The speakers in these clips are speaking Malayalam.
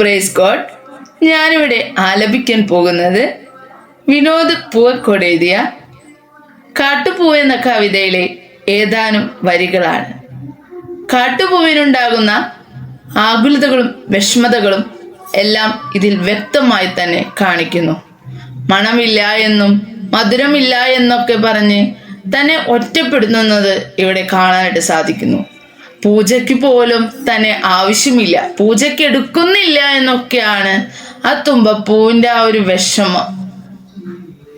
പ്രേസ് ഗോഡ് ഞാനിവിടെ ആലപിക്കാൻ പോകുന്നത് വിനോദ് പൂവക്കോട് എഴുതിയ കാട്ടുപൂ എന്ന കവിതയിലെ ഏതാനും വരികളാണ്. കാട്ടുപൂവിനുണ്ടാകുന്ന ആകുലതകളും വിഷമതകളും എല്ലാം ഇതിൽ വ്യക്തമായി തന്നെ കാണിക്കുന്നു. മണമില്ല എന്നും മധുരമില്ല എന്നൊക്കെ പറഞ്ഞ് തന്നെ ഒറ്റപ്പെടുത്തുന്നത് ഇവിടെ കാണാനായിട്ട് സാധിക്കുന്നു. പൂജയ്ക്ക് പോലും തന്നെ ആവശ്യമില്ല. പൂജയ്ക്ക് എടുക്കുന്നില്ല എന്നൊക്കെയാണ് ആ തുമ്പപ്പൂവിന്റെ ആ ഒരു വിഷമം.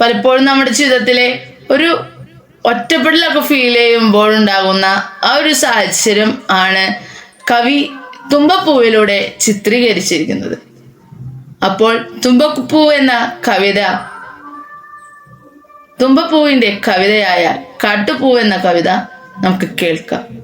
പലപ്പോഴും നമ്മുടെ ജീവിതത്തിലെ ഒരു ഒറ്റപ്പെടലൊക്കെ ഫീൽ ചെയ്യുമ്പോൾ ഉണ്ടാകുന്ന ആ ഒരു സാഹചര്യം ആണ് കവി തുമ്പപ്പൂവിലൂടെ ചിത്രീകരിച്ചിരിക്കുന്നത്. അപ്പോൾ തുമ്പപ്പൂ എന്ന കവിത തുമ്പപ്പൂവിന്റെ കവിതയായ കാട്ടുപൂ എന്ന കവിത നമുക്ക് കേൾക്കാം.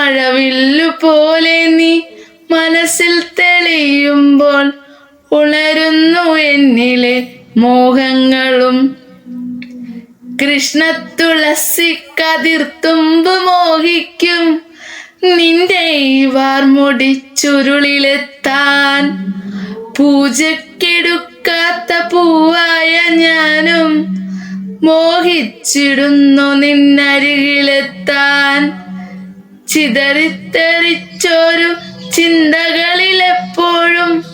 മഴവില്ലു പോലെ നീ മനസ്സിൽ തെളിയുമ്പോൾ ഉണരുന്നു എന്നിലെ മോഹങ്ങളും. കൃഷ്ണ തുളസി കതിർത്തുമ്പ് മോഹിക്കും. നിന്റെ ഈ വാർമുടി ചുരുളിലെത്താൻ പൂജക്കെടുക്കാത്ത പൂവായ ഞാനും മോഹിച്ചിടുന്നു നിന്നരികിലെത്താൻ. ചിതറിത്തെറിച്ചൊരു ചിന്തകളിലെപ്പോഴും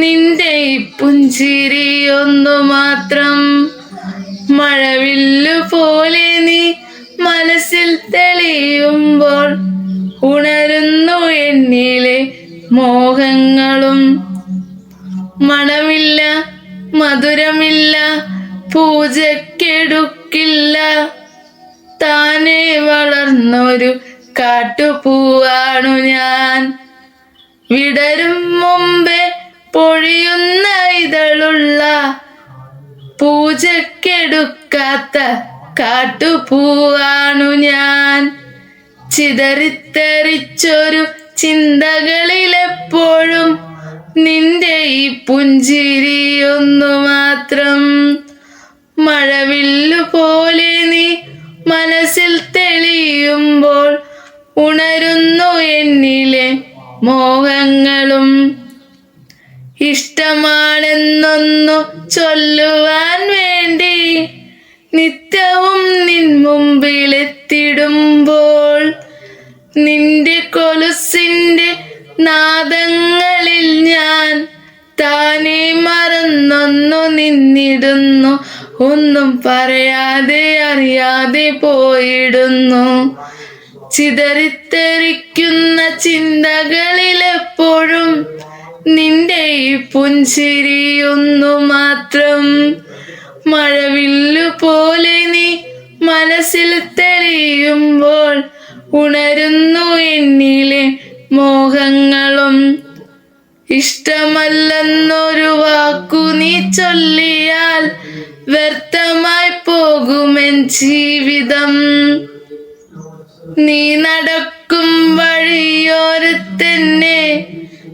നിന്റെ പുഞ്ചിരി ഒന്നു മാത്രം മഴവില്ലു പോലെ നീ മനസ്സിൽ തെളിയുമ്പോൾ ഉണരുന്നു എന്നിലെ മോഹങ്ങളും. മണമില്ല മധുരമില്ല പൂജക്കെടുക്കില്ല താനെ വളർന്നൊരു കാട്ടുപൂവാണു ഞാൻ. വിടരും മുമ്പേ പൊഴിയുന്ന ഇതളുള്ള പൂജക്കെടുക്കാത്ത കാട്ടുപൂവാണു ഞാൻ. ചിതറിത്തെറിച്ചൊരു ചിന്തകളിലെപ്പോഴും നിന്റെ ഈ പുഞ്ചിരിയൊന്നു മാത്രം ഇഷ്ടമാണെന്നൊന്നു ചൊല്ലുവാൻ വേണ്ടി നിത്യവും നിൻ മുമ്പിലെത്തിടുമ്പോൾ നിന്റെ കൊലുസിന്റെ നാദങ്ങളിൽ ഞാൻ താനെ മറന്നൊന്നു നിന്നിടുന്നു. ഒന്നും പറയാതെ അറിയാതെ പോയിടുന്നു. ചിതറിത്തെറിക്കുന്ന ചിന്തകളിലെപ്പോഴും നിന്റെ ഈ പുഞ്ചിരി ഒന്നു മാത്രം മഴവില്ലു പോലെ നീ മനസ്സിൽ തെളിയുമ്പോൾ ഉണരുന്നു എന്നിലെ മോഹങ്ങളും. ഇഷ്ടമല്ലെന്നൊരു വാക്കു നീ ചൊല്ലിയാൽ വ്യർത്ഥമായി പോകുമെൻ ജീവിതം. നീ നടക്കും വഴിയോരത്തന്നെ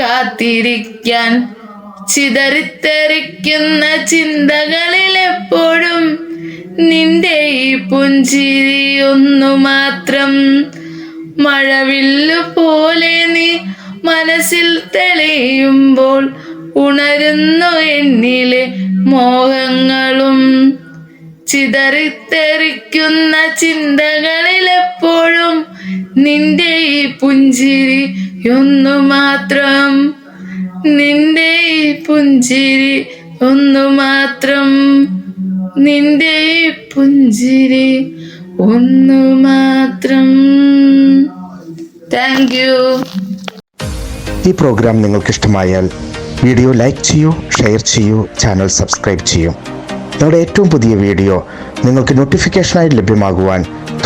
കാത്തിരിക്കാൻ ചിതറിത്തെറിക്കുന്ന ചിന്തകളിൽ എപ്പോഴും നിന്റെ ഈ പുഞ്ചിരി ഒന്നു മാത്രം മഴവില്ലു പോലെ നീ മനസ്സിൽ തെളിയുമ്പോൾ ഉണരുന്നു എന്നിലെ മോഹങ്ങളും. ചിതറിത്തെറിക്കുന്ന ചിന്തകളിലെപ്പോഴും നിന്റെ ഈ പുഞ്ചിരി ഒന്നു മാത്രം നിന്റെ ഈ പുഞ്ചിരി ഒന്നു മാത്രം നിന്റെ ഈ പുഞ്ചിരി ഒന്നു മാത്രം താങ്ക് യു ഈ പ്രോഗ്രാം നിങ്ങൾക്ക് ഇഷ്ടമായാൽ വീഡിയോ ലൈക്ക് ചെയ്യൂ ഷെയർ ചെയ്യൂ ചാനൽ സബ്സ്ക്രൈബ് ചെയ്യൂ. നമ്മുടെ ഏറ്റവും പുതിയ വീഡിയോ നിങ്ങൾക്ക് നോട്ടിഫിക്കേഷനായി ലഭ്യമാകുവാൻ